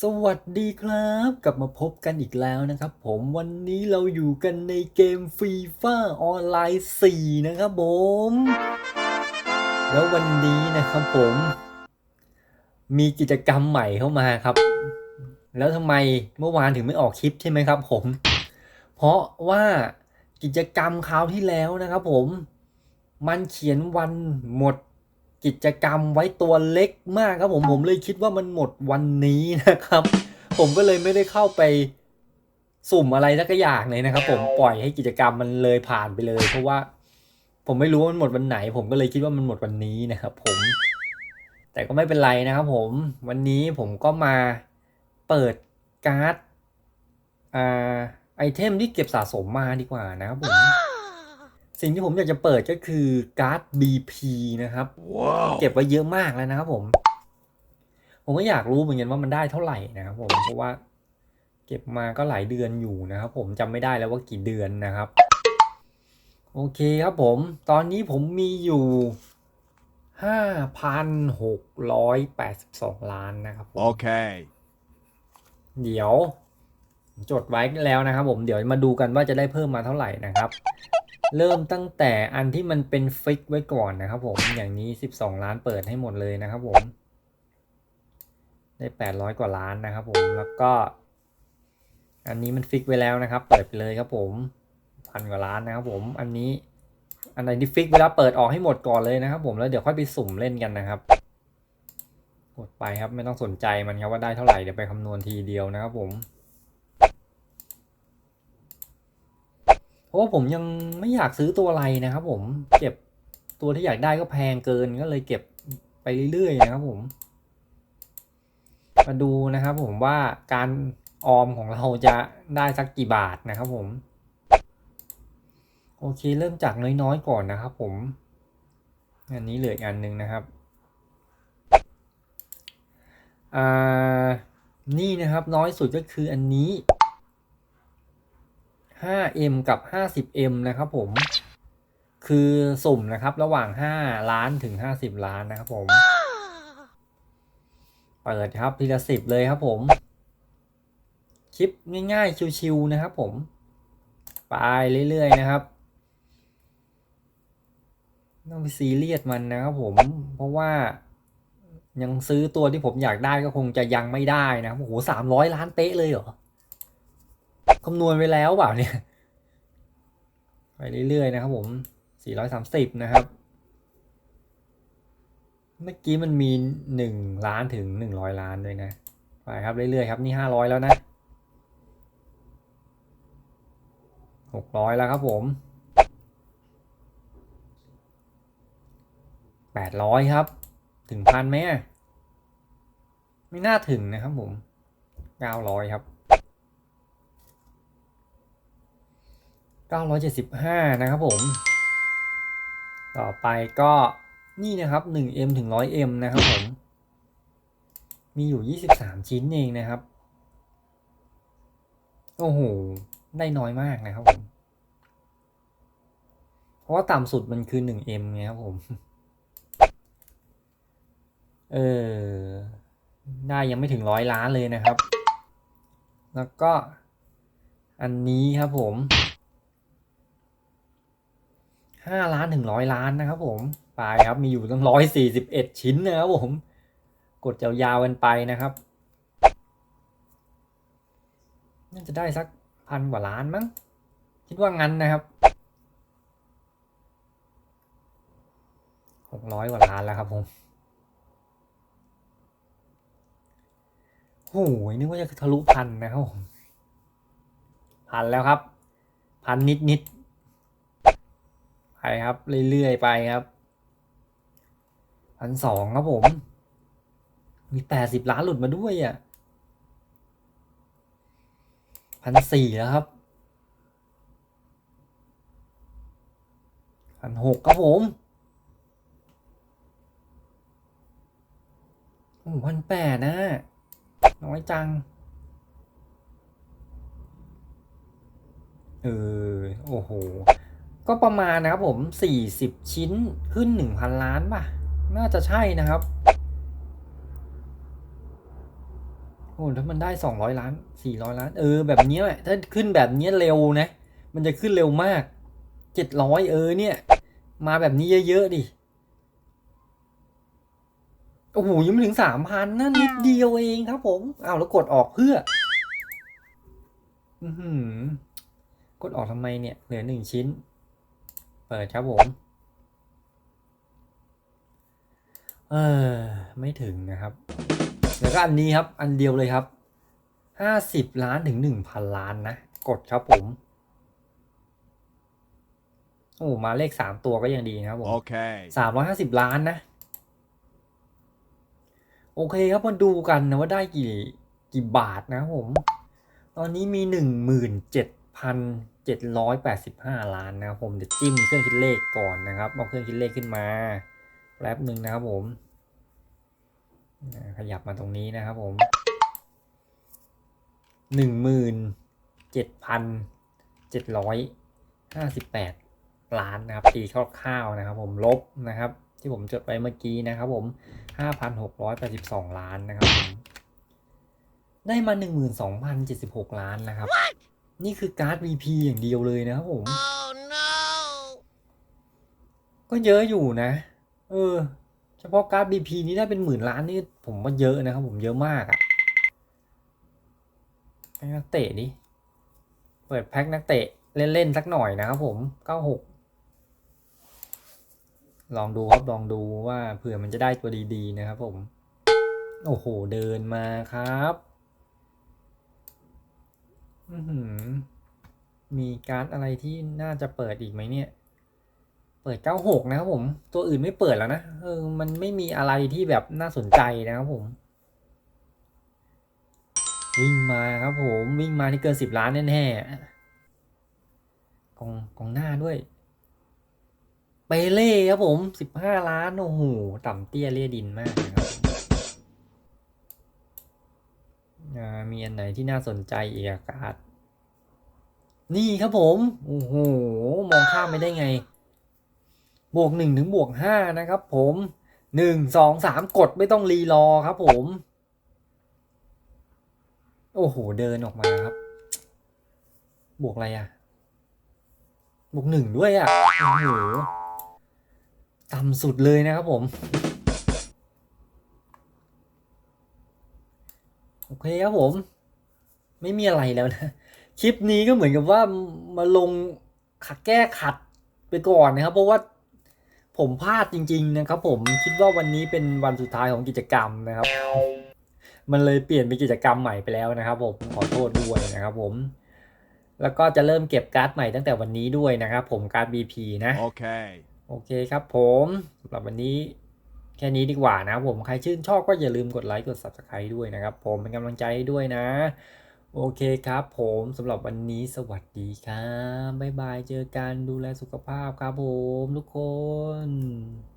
สวัสดีครับ กลับมาพบกันอีกแล้วนะครับ ผมวันนี้เราอยู่กันในเกมฟีฟ่าออนไลน์4นะครับผม แล้ววันนี้นะครับผม มีกิจกรรมใหม่เข้ามาครับ แล้วทำไมเมื่อวานถึงไม่ออกคลิปใช่ไหมครับ ผม เพราะว่ากิจกรรมคราวที่แล้วนะครับ ผม มันเขียนวันหมด กิจกรรมไว้ตัวเล็กมากครับผมผมเลยคิดว่ามันหมดวันนี้นะครับ ผมก็เลยไม่ได้เข้าไปสุ่มอะไรสักอย่างเลยนะครับ ผมปล่อยให้กิจกรรมมันเลยผ่านไปเลย เพราะว่า ผมไม่รู้ว่ามันหมดวันไหน ผมก็เลยคิดว่ามันหมดวันนี้นะครับ ผม แต่ก็ไม่เป็นไรนะครับ ผมวันนี้ผมก็มาเปิดการ์ดอ่าไอเทมที่เก็บสะสมมาดีกว่านะครับผม สิ่งที่ผมอยากจะเปิดก็คือการ์ด BP นะครับ Wow. เก็บไว้เยอะมากแล้วนะครับผม ผมก็อยากรู้เหมือนกันว่ามันได้เท่าไหร่นะครับผมเพราะว่าเก็บมาก็หลายเดือนอยู่นะครับ ผมจำไม่ได้แล้วว่ากี่เดือนนะครับ โอเคครับผม ตอนนี้ผมมีอยู่ห้าพันหกร้อยแปดสิบสองล้านนะครับผม Okay. เดี๋ยวจดไว้แล้วนะครับ ผมเดี๋ยวมาดูกันว่าจะได้เพิ่มมาเท่าไหร่นะครับ เริ่มตั้งแต่อันที่มันเป็นฟิกไว้ก่อนนะครับผม อย่างนี้ 12 ล้านเปิดให้หมดเลยนะครับผม ได้ 800 กว่าล้านนะครับผม แล้วก็ อันนี้มันฟิกไว้แล้วนะครับ เปิดไปเลยครับผมพันกว่าล้านนะครับผม อันนี้ อันไหนที่ฟิกไว้แล้วเปิดออกให้หมดก่อนเลยนะครับผม แล้วเดี๋ยวค่อยไปสุ่มเล่นกันนะครับ กดไปครับ ไม่ต้องสนใจมันครับว่าได้เท่าไหร่ เดี๋ยวไปคำนวณทีเดียวนะครับผม เพ ราะว่าผมยังไม่อยากซื้อตัวอะไรนะครับผมเก็บตัวที่อยากได้ก็แพงเกินก็เลยเก็บไปเรื่อยๆนะครับผม มาดูนะครับผมว่าการออมของเราจะได้สักกี่บาทนะครับผม โอเคเริ่มจากน้อยๆก่อนนะครับผม อันนี้เหลืออีกอันหนึ่งนะครับอ่านี่นะครับน้อยสุดก็คืออันนี้ 5M กับ 50M นะครับผม คือสุ่มนะครับระหว่าง 5 ล้านถึง 50 ล้านนะครับผม เปิดครับทีละสิบเลยครับผม คลิปง่ายๆ ชิวๆนะครับผม ไปเรื่อยๆนะครับต้องไปซีเรียสมันนะครับผม เพราะว่ายังซื้อตัวที่ผมอยากได้ก็คงจะยังไม่ได้นะครับโอ้โหสามร้อยล้านเป๊ะเลยเหรอ คำนวณไปแล้วเปล่าเนี่ย ไปเรื่อยๆนะครับผมสี่ร้อยสามสิบนะครับ เมื่อกี้มันมีหนึ่งล้านถึงหนึ่งร้อยล้านด้วยนะ ไปครับเรื่อยๆครับนี่ห้าร้อยแล้วนะหกร้อยแล้วครับผมแปดร้อยครับ ถึงพันไหมไม่น่าถึงนะครับผมเก้าร้อยครับ เก้าร้อยเจ็ดสิบห้านะครับผม ต่อไปก็นี่นะครับหนึ่ง M ถึงร้อย M นะครับผม มีอยู่ยี่สิบสามชิ้นเองนะครับ โอ้โห ได้น้อยมากนะครับผม เพราะว่าต่ำสุดมันคือหนึ่ง M ไงครับผม เออ ได้ยังไม่ถึงร้อยล้านเลยนะครับ แล้วก็อันนี้ครับผม ห้าล้านถึงร้อยล้านนะครับผม ไปครับมีอยู่ตั้งร้อยสี่สิบเอ็ดชิ้นนะครับผม กดยาวๆกันไปนะครับ น่าจะได้สักพันกว่าล้านมั้ง คิดว่างั้นนะครับหกร้อยกว่าล้านแล้วครับผมโอ้ยนึกว่าจะทะลุพันนะครับผม พันแล้วครับ พันนิดนิด ไปครับ เรื่อยๆไปครับพันสองครับผม มีแปดสิบล้านหลุดมาด้วยอะพันสี่แล้วครับพันหกครับผมโอ้พันแปดนะ น้อยจัง เออ โอ้โห ก็ประมาณนะครับผมสี่สิบชิ้นขึ้นหนึ่งพันล้านป่ะ น่าจะใช่นะครับ โอ้ถ้ามันได้สองร้อยล้านสี่ร้อยล้าน เออ แบบนี้แหละ ถ้าขึ้นแบบนี้เร็วนะ มันจะขึ้นเร็วมากเจ็ดร้อยเออเนี่ย มาแบบนี้เยอะ ๆ ดิ โอ้โห ยังไม่ถึงสามพันนั่นนิดเดียวเองครับผม อ้าวแล้วกดออกเพื่อ อือหือกดออกทำไมเนี่ย เหลือหนึ่งชิ้น เปิดครับผม เออ ไม่ถึงนะครับ แล้วก็อันนี้ครับ อันเดียวเลยครับ ห้าสิบล้านถึงหนึ่งพันล้านนะ กดครับผม โอ้มาเลขสามตัวก็ยังดีนะครับผม Okay. สามร้อยห้าสิบล้านนะ โอเคครับมาดูกันนะว่าได้กี่กี่บาทนะครับผม ตอนนี้มีหนึ่งหมื่นเจ็ดพัน เจ็ดร้อยแปดสิบห้าล้านนะครับผมเดี๋ยวจิ้มเครื่องคิดเลขก่อนนะครับเอาเครื่องคิดเลขขึ้นมาแป๊บหนึ่งนะครับผม ขยับมาตรงนี้นะครับผมหนึ่งหมื่นเจ็ดพันเจ็ดร้อยห้าสิบแปดล้านนะครับตีคร่าวๆนะครับ ผมลบนะครับ ที่ผมจดไว้เมื่อกี้นะครับ ผมห้าพันหกร้อยแปดสิบสองล้านนะครับผมได้มา12,076ล้านนะครับ นี่คือการ์ด VP อย่างเดียวเลยนะครับผม Oh no. ก็เยอะอยู่นะ เออ เฉพาะการ์ด VP นี้ได้เป็นหมื่นล้านนี่ผมว่าเยอะนะครับผมเยอะมากอะแพ็กนักเตะดิเปิดแพ็กนักเตะเล่นๆสักหน่อยนะครับผม96ลองดูครับลองดูว่าเผื่อมันจะได้ตัวดีๆนะครับผม โอ้โห เดินมาครับอือหือ มีการ์ดอะไรที่น่าจะเปิดอีกไหมเนี่ย เปิด96นะครับผม ตัวอื่นไม่เปิดแล้วนะ เออ มันไม่มีอะไรที่แบบน่าสนใจนะครับผม วิ่งมาครับผม วิ่งมาที่เกิน10ล้านแน่ๆกองกองหน้าด้วย เปเล่ครับผม15ล้าน โอ้โห ต่ำเตี้ยเลี่ยดินมากนะครับ มีอันไหนที่น่าสนใจอีกอะการ์ดนี่ครับผมโอ้โหมองข้ามไม่ได้ไง บวกหนึ่งถึงบวกห้านะครับ ผมหนึ่งสองสามกดไม่ต้องรีรอครับผม โอ้โหเดินออกมาครับ บวกอะไรอะบวกหนึ่งด้วยอะโอ้โหต่ำสุดเลยนะครับผม โอเคครับผม ไม่มีอะไรแล้วนะ คลิปนี้ก็เหมือนกับว่ามาลงขัดแก้ขัดไปก่อนนะครับ เพราะว่าผมพลาดจริง ๆ นะครับ ผมคิดว่าวันนี้เป็นวันสุดท้ายของกิจกรรมนะครับ มันเลยเปลี่ยนเป็นกิจกรรมใหม่ไปแล้วนะครับ ผมขอโทษด้วยนะครับ ผม แล้วก็จะเริ่มเก็บการ์ดใหม่ตั้งแต่วันนี้ด้วยนะครับ ผมการ์ด BP นะ Okay. โอเคครับ ผมสำหรับวันนี้ แค่นี้ดีกว่านะผมใครชื่นชอบก็อย่าลืมกดไลค์กด Subscribe ด้วยนะครับ ผมเป็นกำลังใจด้วยนะ โอเคครับ ผมสำหรับวันนี้สวัสดีครับบ๊ายบายเจอกันดูแลสุขภาพครับผมทุกคน